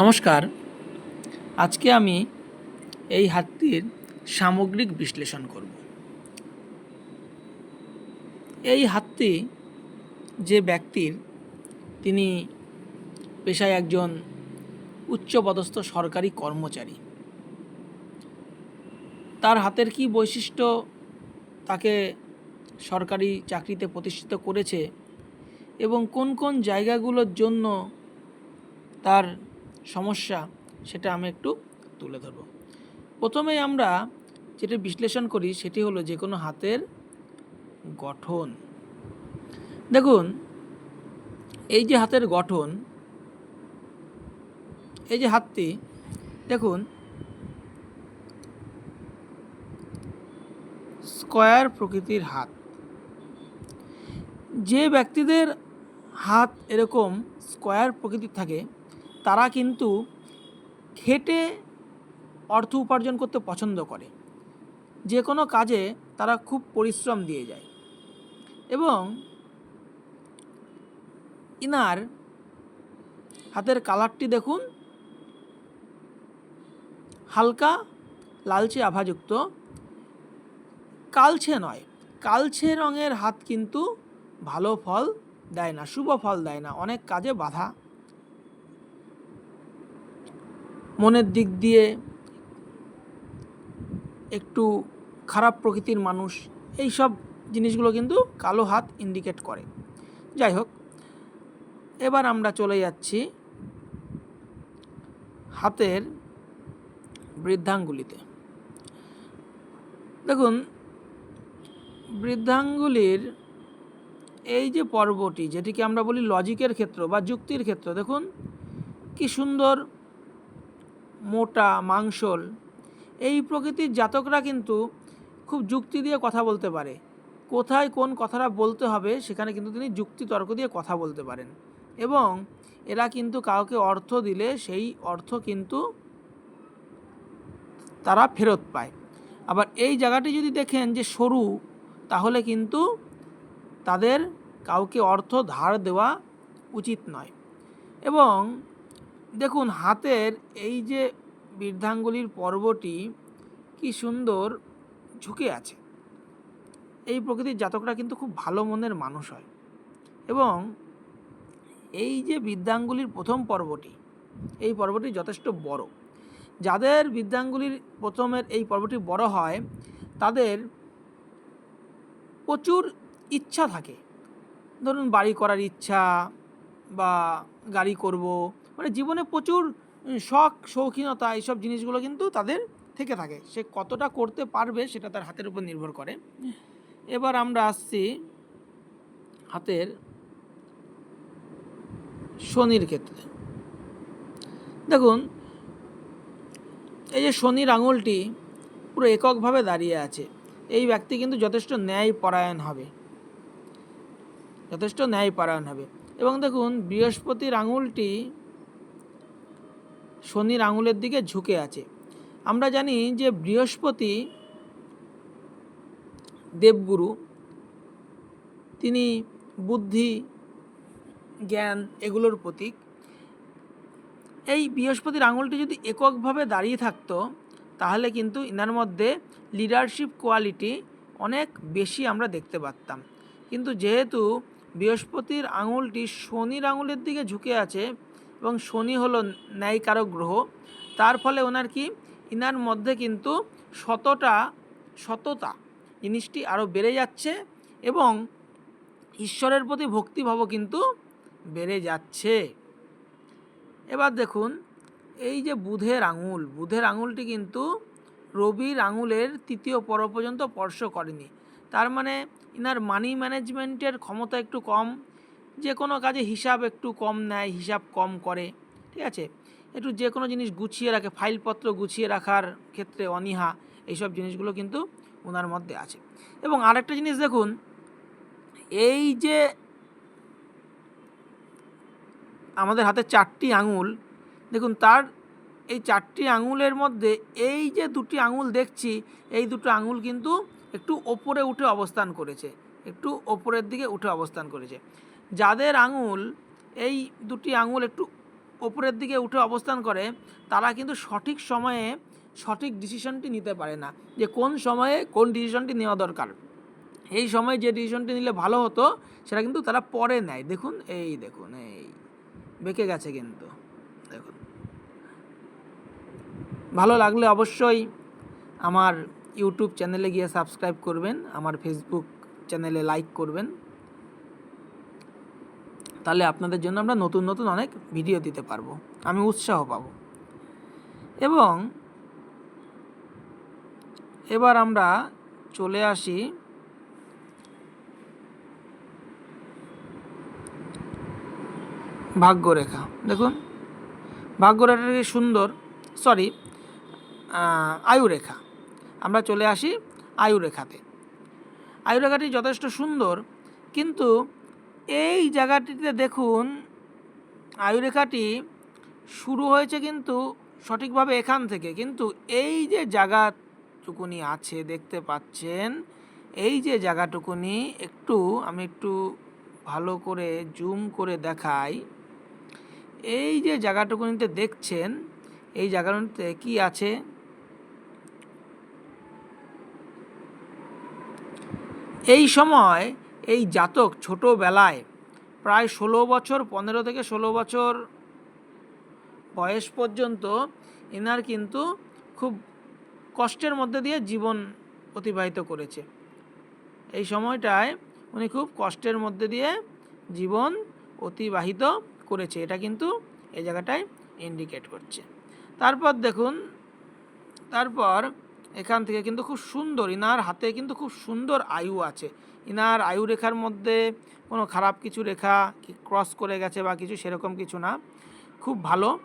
নমস্কার। আজকে আমি এই হাতটির সামগ্রিক বিশ্লেষণ করব। এই হাতটি যে ব্যক্তির, তিনি পেশায় একজন উচ্চপদস্থ সরকারি কর্মচারী। তার হাতের কি বৈশিষ্ট্য তাকে সরকারি চাকরিতে প্রতিষ্ঠিত করেছে এবং কোন কোন জায়গাগুলোর জন্য তার সমস্যা সেটা আমি একটু তুলে ধরব। প্রথমেই আমরা যেটা বিশ্লেষণ করি সেটি হলো যে কোনো হাতের গঠন। দেখুন, এই যে হাতের গঠন, এই যে হাতটি, দেখুন, স্কয়ার প্রকৃতির হাত। যে ব্যক্তিদের হাত এরকম স্কয়ার প্রকৃতির থাকে তারা কিন্তু খেটে অর্থ উপার্জন করতে পছন্দ করে। যে কোনো কাজে তারা খুব পরিশ্রম দিয়ে যায়। এবং ইনার হাতের কালারটি দেখুন। হালকা লালচে আভাযুক্ত। কালছে নয়, কালছে রঙের হাত কিন্তু ভালো ফল দেয় না, শুভ ফল দেয় না, অনেক কাজে বাধা মনের দিক দিয়ে একটু খারাপ প্রকৃতির মানুষ এই সব জিনিসগুলো কিন্তু কালো হাত ইন্ডিকেট করে। যাই হোক, এবার আমরা চলে যাচ্ছি হাতের বৃদ্ধাঙ্গুলিতে। দেখুন, বৃদ্ধাঙ্গুলির এই যে পর্বটি, যেটিকে আমরা বলি লজিকের ক্ষেত্র বা যুক্তির ক্ষেত্র, দেখুন কি সুন্দর মোটা, মাংসল। এই প্রকৃতির জাতকরা কিন্তু খুব যুক্তি দিয়ে কথা বলতে পারে। কোথায় কোন কথাটা বলতে হবে সেখানে কিন্তু তিনি যুক্তি তর্ক দিয়ে কথা বলতে পারেন। এবং এরা কিন্তু কাউকে অর্থ দিলে সেই অর্থ কিন্তু তারা ফেরত পায়। আবার এই জায়গাটি যদি দেখেন যে সরু, তাহলে কিন্তু তাদের কাউকে অর্থ ধার দেওয়া উচিত নয়। এবং দেখুন, হাতের এই যে বৃদ্ধাঙ্গুলির পর্বটি কি সুন্দর ঝুঁকে আছে। এই প্রকৃতির জাতকরা কিন্তু খুব ভালো মনের মানুষ হয় এবং এই যে বৃদ্ধাঙ্গুলির প্রথম পর্বটি, এই পর্বটি যথেষ্ট বড়। যাদের বৃদ্ধাঙ্গুলির প্রথমের এই পর্বটি বড় হয়, তাদের প্রচুর ইচ্ছা থাকে। ধরুন, বাড়ি করার ইচ্ছা বা গাড়ি করব মানে জীবনে প্রচুর শখ, শৌখিনতা এইসব জিনিসগুলো কিন্তু তাদের থেকে থাকে। সে কতটা করতে পারবে সেটা তার হাতের উপর নির্ভর করে। এবার আমরা আসছি হাতের শনির ক্ষেত্রে। দেখুন, এই যে শনির আঙুলটি পুরো এককভাবে দাঁড়িয়ে আছে, এই ব্যক্তি কিন্তু যথেষ্ট ন্যায় পরায়ণ হবে। যথেষ্ট ন্যায় পরায়ণ হবে। এবং দেখুন, বৃহস্পতির আঙুলটি শনির আঙুলের দিকে ঝুঁকে আছে। আমরা জানি যে বৃহস্পতি দেবগুরু, তিনি বুদ্ধি, জ্ঞান এগুলোর প্রতীক। এই বৃহস্পতির আঙুলটি যদি এককভাবে দাঁড়িয়ে থাকতো, তাহলে কিন্তু ইনার মধ্যে লিডারশিপ কোয়ালিটি অনেক বেশি আমরা দেখতে পারতাম। কিন্তু যেহেতু বৃহস্পতির আঙুলটি শনির আঙুলের দিকে ঝুঁকে আছে এবং শনি হলো ন্যায়কারক গ্রহ। তার ফলে ওনার কি? ইনার মধ্যে কিন্তু শতটা সততা জিনিসটি আরও বেড়ে যাচ্ছে এবং ঈশ্বরের প্রতি ভক্তিভাবও কিন্তু বেড়ে যাচ্ছে। এবার দেখুন, এই যে বুধের আঙুল, বুধের আঙুলটি কিন্তু রবির আঙুলের তৃতীয় পর পর্যন্ত স্পর্শ করেনি। তার মানে ইনার মানি ম্যানেজমেন্টের ক্ষমতা একটু কম যে কোনো কাজে হিসাব একটু কম নেয়, হিসাব কম করে, ঠিক আছে? একটু যে কোনো জিনিস গুছিয়ে রাখে, ফাইলপত্র গুছিয়ে রাখার ক্ষেত্রে অনীহা, এইসব জিনিসগুলো কিন্তু ওনার মধ্যে আছে। এবং আরেকটা জিনিস দেখুন, এই যে আমাদের হাতে চারটি আঙুল, দেখুন তার এই চারটি আঙুলের মধ্যে এই যে দুটি আঙুল দেখছি, এই দুটো আঙুল কিন্তু একটু ওপরে উঠে অবস্থান করেছে, একটু ওপরের দিকে উঠে অবস্থান করেছে। যাদের আঙুল, এই দুটি আঙুল একটু ওপরের দিকে উঠে অবস্থান করে, তারা কিন্তু সঠিক সময়ে সঠিক ডিসিশনটি নিতে পারে না যে কোন সময়ে কোন ডিসিশনটি নেওয়া দরকার। এই সময় যে ডিসিশনটি নিলে ভালো হতো, সেটা কিন্তু তারা পরে নেয়। দেখুন, এই দেখুন, এই বেঁকে গেছে কিন্তু, দেখুন। ভালো লাগলে অবশ্যই আমার ইউটিউব চ্যানেলে গিয়ে সাবস্ক্রাইব করবেন, আমার ফেসবুক চ্যানেলে লাইক করবেন। তাহলে আপনাদের জন্য আমরা নতুন নতুন অনেক ভিডিও দিতে পারব। আমি উৎসাহ পাবো। এবং এবার আমরা চলে আসি ভাগ্যরেখা। দেখুন, ভাগ্যরেখাটি সুন্দর? সরি আয়ুরেখা। আমরা চলে আসি আয়ুরেখাতে। আয়ুরেখাটি যথেষ্ট সুন্দর, কিন্তু এই জায়গাটিতে দেখুন, আয়ুরেখাটি শুরু হয়েছে কিন্তু সঠিকভাবে এখান থেকে। কিন্তু এই যে জায়গাটুকুনি আছে, দেখতে পাচ্ছেন, এই যে জায়গাটুকুনি একটু আমি একটু ভালো করে জুম করে দেখাই। এই যে জায়গাটুকুনিতে দেখছেন, এই জায়গাটুকুনিতে কি আছে? এই সময় এই জাতক ছোটোবেলায় প্রায় ষোলো বছর, পনেরো থেকে ষোলো বছর বয়স পর্যন্ত এনার কিন্তু খুব কষ্টের মধ্যে দিয়ে জীবন অতিবাহিত করেছে। এই সময়টায় উনি খুব কষ্টের মধ্যে দিয়ে জীবন অতিবাহিত করেছে। এটা কিন্তু এই জায়গাটায় ইন্ডিকেট করছে। তারপর দেখুন, তারপর এখান থেকে কিন্তু খুব সুন্দর ইনার হাতে কিন্তু খুব সুন্দর আয়ু আছে। ইনার আয়ু রেখার মধ্যে কোনো খারাপ কিছু রেখা ক্রস করে গেছে বা কিছু সেরকম কিছু না। খুব ভালো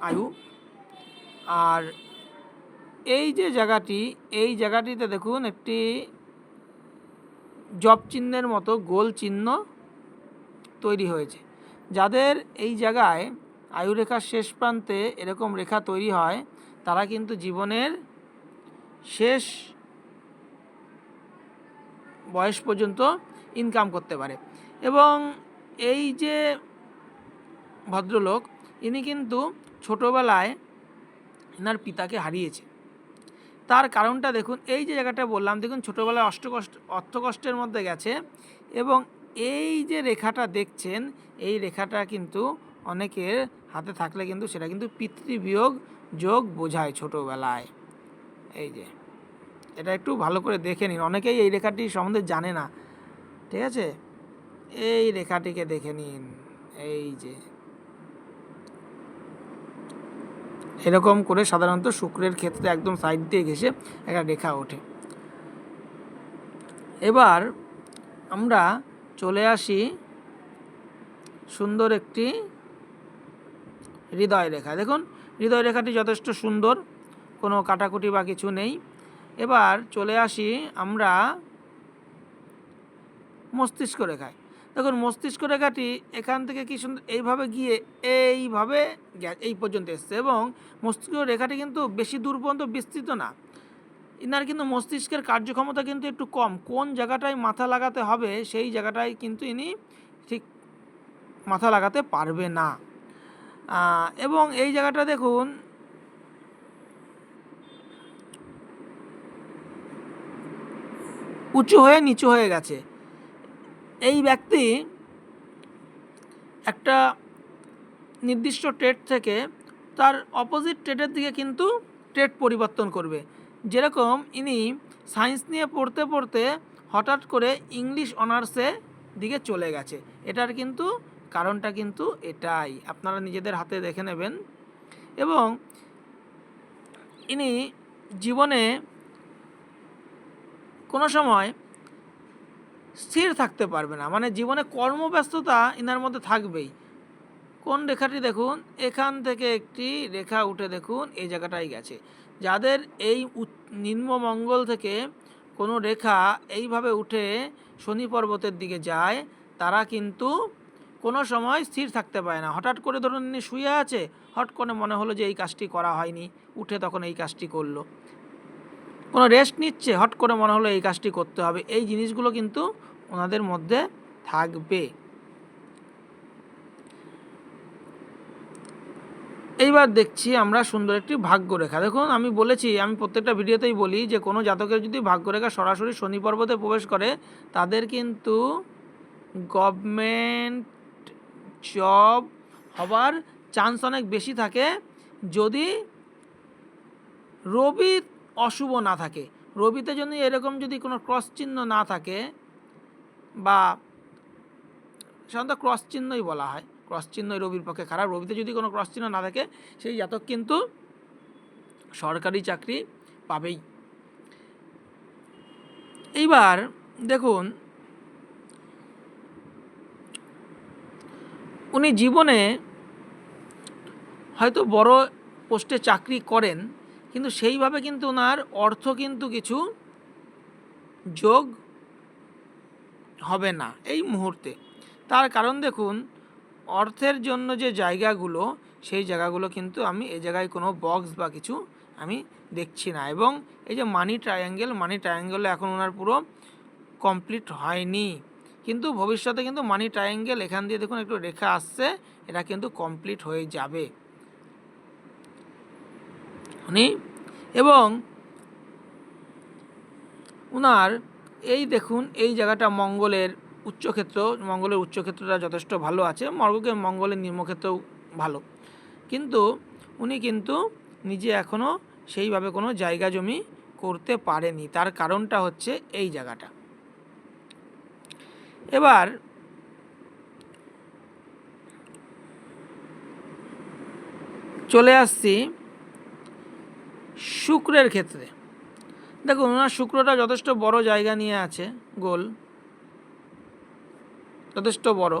আয়ু। আর এই যে জায়গাটি, এই জায়গাটিতে দেখুন একটি জব চিহ্নের মতো গোল চিহ্ন তৈরি হয়েছে। যাদের এই জায়গায় আয়ুরেখার শেষ প্রান্তে এরকম রেখা তৈরি হয়, তারা কিন্তু জীবনের শেষ বয়স পর্যন্ত ইনকাম করতে পারে। এবং এই যে ভদ্রলোক, ইনি কিন্তু ছোটোবেলায় এনার পিতাকে হারিয়েছে। তার কারণটা দেখুন, এই যে জায়গাটা বললাম, দেখুন ছোটোবেলায় অষ্টকষ্ট অর্থকষ্টের মধ্যে গেছে এবং এই যে রেখাটা দেখছেন, এই রেখাটা কিন্তু অনেকের হাতে থাকলে কিন্তু সেটা কিন্তু পিতৃবিয়োগ যোগ বোঝায় ছোটোবেলায়। এই যে। এটা একটু ভালো করে দেখে নিন। অনেকেই এই রেখাটি সম্বন্ধে জানে না। ঠিক আছে? এই রেখাটিকে দেখে নিন। এই যে। এরকম করে সাধারণত শুক্রের ক্ষেত্রে একদম সাইড দিয়ে ঘেসে একটা রেখা ওঠে। এবার আমরা চলে আসি সুন্দর একটি হৃদয় রেখা। দেখুন, হৃদয় রেখাটি যথেষ্ট সুন্দর। কোনো কাটাকুটি বা কিছু নেই। এবার চলে আসি আমরা মস্তিষ্ক রেখায়। দেখুন, মস্তিষ্ক রেখাটি এখান থেকে কি সুন্দর, এইভাবে গিয়ে এইভাবে এই পর্যন্ত এসছে এবং মস্তিষ্ক রেখাটি কিন্তু বেশি দূর পর্যন্ত বিস্তৃত না। ইনার কিন্তু মস্তিষ্কের কার্যক্ষমতা কিন্তু একটু কম। কোন জায়গাটায় মাথা লাগাতে হবে সেই জায়গাটায় কিন্তু ইনি ঠিক মাথা লাগাতে পারবে না। এবং এই জায়গাটা দেখুন উঁচু হয়ে নিচু হয়ে গেছে। এই ব্যক্তি একটা নির্দিষ্ট ট্রেড থেকে তার অপোজিট ট্রেডের দিকে কিন্তু ট্রেড পরিবর্তন করবে। যেরকম ইনি সায়েন্স নিয়ে পড়তে পড়তে হঠাৎ করে ইংলিশ অনার্সে দিকে চলে গেছে। এটার কিন্তু কারণটা কিন্তু এটাই। আপনারা নিজেদের হাতে দেখে নেবেন। এবং ইনি জীবনে কোনো সময় স্থির থাকতে পারবে না। মানে জীবনে কর্মব্যস্ততা এনার মধ্যে থাকবেই। কোন রেখাটি দেখুন? এখান থেকে একটি রেখা উঠে দেখুন, এই জায়গাটাই গেছে। যাদের এই নিম্নমঙ্গল থেকে কোনো রেখা এইভাবে উঠে শনি পর্বতের দিকে যায়, তারা কিন্তু কোনো সময় স্থির থাকতে পারে না। হঠাৎ করে ধরুন শুয়ে আছে, হট করে মনে হলো যে এই কাজটি করা হয়নি, উঠে তখন এই কাজটি করল। কোনো রেস্ট নিচ্ছে, হট করে মনে হলো এই কাজটি করতে হবে। এই জিনিসগুলো কিন্তু ওনাদের মধ্যে থাকবে। এইবার দেখছি আমরা সুন্দর একটি ভাগ্যরেখা। দেখুন, আমি বলেছি, আমি প্রত্যেকটা ভিডিওতেই বলি যে, কোনো জাতকের যদি ভাগ্যরেখা সরাসরি শনি পর্বতে প্রবেশ করে, তাদের কিন্তু গভর্নমেন্ট জব হবার চান্স অনেক বেশি থাকে। যদি রবি অশুভ না থাকে। রবিতে যদি এরকম যদি কোনো ক্রস চিহ্ন না থাকে বা সাধারণত ক্রস চিহ্নই বলা হয়। ক্রস চিহ্নই রবির পক্ষে খারাপ। রবিতে যদি কোনো ক্রস চিহ্ন না থাকে, সেই জাতক কিন্তু সরকারি চাকরি পাবেই। এইবার দেখুন, উনি জীবনে হয়তো বড় পোস্টে চাকরি করেন কিন্তু সেইভাবে কিন্তু ওনার অর্থ কিন্তু কিছু যোগ হবে না এই মুহূর্তে। তার কারণ দেখুন, অর্থের জন্য যে জায়গাগুলো, সেই জায়গাগুলো কিন্তু আমি এ জায়গায় কোনো বক্স বা কিছু আমি দেখছি না। এবং এই যে মানি ট্রায়াঙ্গেল মানি ট্রায়াঙ্গেল এখন ওনার পুরো কমপ্লিট হয়নি। কিন্তু ভবিষ্যতে কিন্তু মানি ট্রায়াঙ্গেল এখান দিয়ে দেখুন একটু রেখা আসছে, এটা কিন্তু কমপ্লিট হয়ে যাবে। উনি এবং উনার এই দেখুন, এই জায়গাটা মঙ্গলের উচ্চক্ষেত্র, মঙ্গলের উচ্চক্ষেত্রটা যথেষ্ট ভালো আছে মর্গকে মঙ্গলের নিম্নক্ষেত্রও ভালো। কিন্তু উনি কিন্তু নিজে এখনও সেইভাবে কোনো জায়গা জমি করতে পারেনি, তার কারণটা হচ্ছে এই জায়গাটা। এবার চলে আসছি শুক্রের ক্ষেত্রে। দেখুন, ওনার শুক্রটা যথেষ্ট বড় জায়গা নিয়ে আছে, গোল। যথেষ্ট বড়।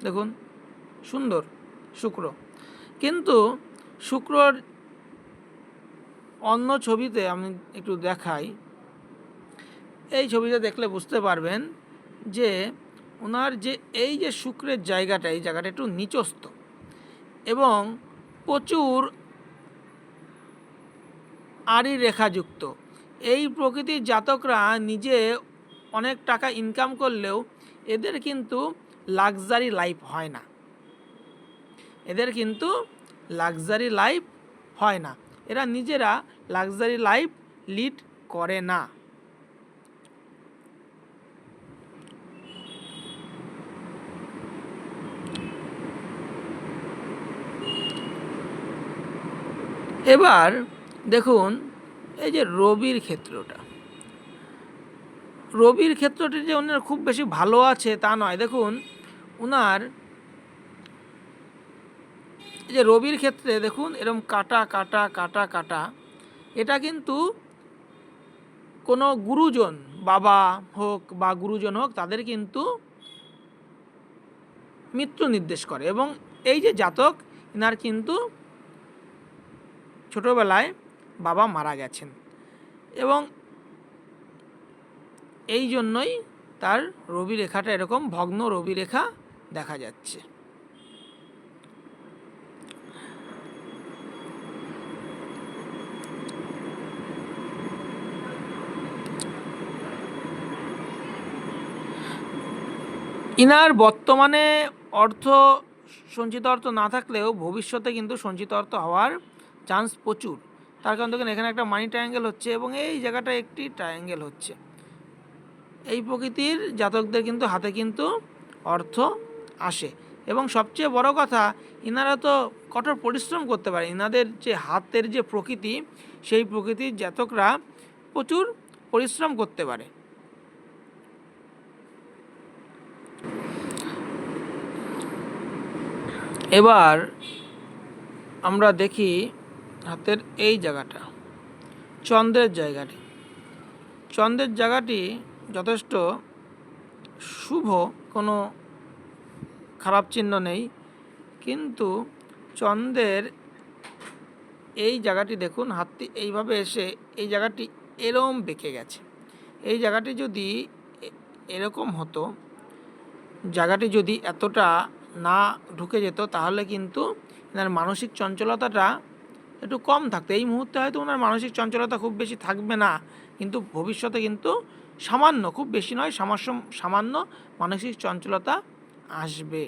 দেখুন, সুন্দর শুক্র। কিন্তু শুক্রর অন্য ছবিতে আমি একটু দেখাই। এই ছবিটা দেখলে বুঝতে পারবেন যে ওনার যে, এই যে শুক্রের জায়গাটা, এই জায়গাটা একটু নিচস্ত এবং প্রচুর আড়ি রেখাযুক্ত। এই প্রকৃতির জাতকরা নিজে অনেক টাকা ইনকাম করলেও এদের কিন্তু লাক্সারি লাইফ হয় না। এদের কিন্তু লাক্সারি লাইফ হয় না। এরা নিজেরা লাক্সারি লাইফ লিড করে না। এবার দেখুন, এই যে রবির ক্ষেত্রটা। রবির ক্ষেত্রটি যে ওনার খুব বেশি ভালো আছে তা নয়। দেখুন, ওনার এই যে রবির ক্ষেত্রে দেখুন এরকম কাটা কাটা কাটা কাটা। এটা কিন্তু কোনো গুরুজন, বাবা হোক বা গুরুজন হোক, তাদের কিন্তু মৃত্যু নির্দেশ করে। এবং এই যে জাতক, এনার কিন্তু ছোটোবেলায় বাবা মারা গেছেন। এবং এই জন্যই তার রবি রেখাটা এরকম ভগ্ন রবি রেখা দেখা যাচ্ছে। ইনার বর্তমানে অর্থ সঞ্চিত অর্থ না থাকলেও ভবিষ্যতে কিন্তু সঞ্চিত অর্থ হওয়ার চান্স প্রচুর। তার কারণ দেখুন, এখানে একটা মানি ট্রায়াঙ্গেল হচ্ছে এবং এই জায়গাটা একটি ট্রায়াঙ্গেল হচ্ছে। এই প্রকৃতির জাতকদের কিন্তু হাতে কিন্তু অর্থ আসে। এবং সবচেয়ে বড় কথা, ইনারা তো কঠোর পরিশ্রম করতে পারে। ইনাদের যে হাতের যে প্রকৃতি, সেই প্রকৃতির জাতকরা প্রচুর পরিশ্রম করতে পারে। এবার আমরা দেখি হাতের এই জায়গাটা, চন্দ্রের জায়গাটি। চন্দ্রের জায়গাটি যথেষ্ট শুভ, কোনো খারাপ চিহ্ন নেই। কিন্তু চন্দ্রের এই জায়গাটি দেখুন, হাতটি এইভাবে এসে এই জায়গাটি এরম বেঁকে গেছে। এই জায়গাটি যদি এরকম হতো, জায়গাটি যদি এতটা না ঢুকে যেত, তাহলে কিন্তু এনার মানসিক চঞ্চলতাটা একটু কম থাকতো। এই মুহূর্তে হয়তো ওনার মানসিক চঞ্চলতা খুব বেশি থাকবে না। কিন্তু ভবিষ্যতে কিন্তু সামান্য, খুব বেশি নয় সামান্য মানসিক চঞ্চলতা আসবে।